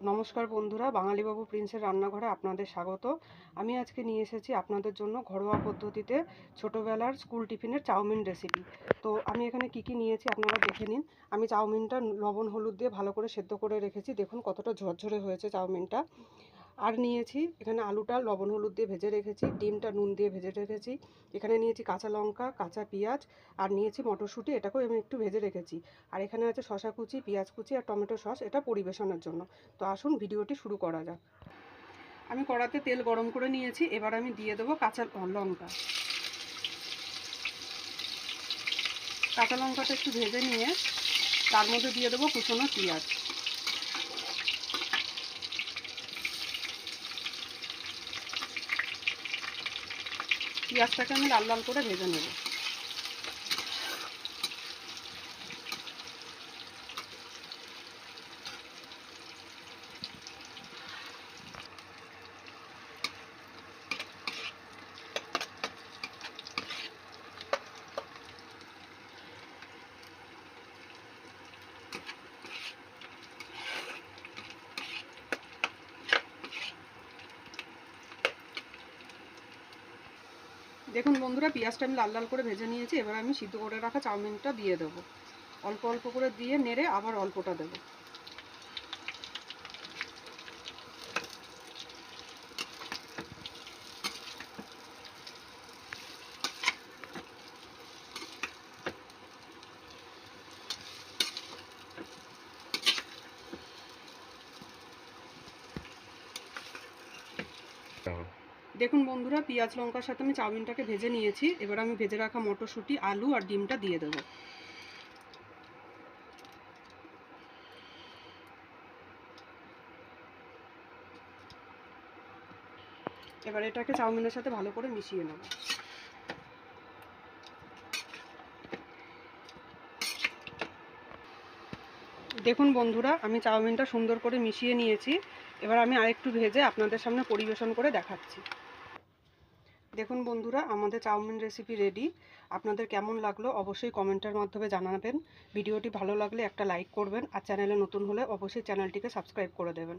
নমস্কার বন্ধুরা, বাঙালিবাবু প্রিন্সের রান্নাঘরে আপনাদের স্বাগত। আমি আজকে নিয়ে এসেছি আপনাদের জন্য ঘরোয়া পদ্ধতিতে ছোটোবেলার স্কুল টিফিনের চাউমিন রেসিপি তো আমি এখানে কি কি নিয়েছি আপনারা দেখে নিন। আমি চাউমিনটা লবণ, হলুদ দিয়ে ভালো করে সেদ্ধ করে রেখেছি। দেখুন কতটা ঝরঝরে হয়েছে চাউমিনটা। আর নিয়েছি এখানে আলুটা, লবণ, হলুদ দিয়ে ভেজে রেখেছি, ডিমটা নুন দিয়ে ভেজে রেখেছি। এখানে নিয়েছি কাঁচা লঙ্কা, কাঁচা পেঁয়াজ, আর নিয়েছি মটরশুঁটি, এটাকেও আমি একটু ভেজে রেখেছি। আর এখানে আছে শশা কুচি, পেঁয়াজ কুচি, আর টমেটো সস, এটা পরিবেশনের জন্য। তো আসুন ভিডিওটি শুরু করা যাক। আমি কড়াতে তেল গরম করে নিয়েছি, এবার আমি দিয়ে দেবো কাঁচা লঙ্কা। কাঁচা লঙ্কাটা একটু ভেজে নিয়ে তার মধ্যে দিয়ে দেবো কুচনো পেঁয়াজ। পেঁয়াজটাকে আমি লাল লাল করে ভেজে নেব। দেখুন বন্ধুরা, পেঁয়াজটা আমি লাল লাল করে ভেজে নিয়েছি, এবার আমি সিদ্ধ করে রাখা চাউমিনটা দিয়ে দেবো। অল্প অল্প করে দিয়ে নেড়ে আবার অল্পটা দেবো। দেখুন বন্ধুরা, পেঁয়াজ লঙ্কার সাথে আমি চাউমিনটাকে ভেজে নিয়েছি। এবার আমি ভেজে রাখা মটরশুঁটি, আলু আর ডিমটা দিয়ে দেবো। এবার এটাকে চাউমিনের সাথে ভালো করে মিশিয়ে নেব। দেখুন বন্ধুরা, আমি চাউমিনটা সুন্দর করে মিশিয়ে নিয়েছি। এবার আমি আরেকটু ভেজে আপনাদের সামনে পরিবেশন করে দেখাচ্ছি। দেখুন বন্ধুরা, আমাদের চাউমিন রেসিপি রেডি আপনাদের কেমন লাগল অবশ্যই কমেন্টের মাধ্যমে জানাবেন। ভিডিওটি ভালো লাগলে একটা লাইক করবেন আর চ্যানেলে নতুন হলে অবশ্যই চ্যানেলটিকে সাবস্ক্রাইব করে দেবেন।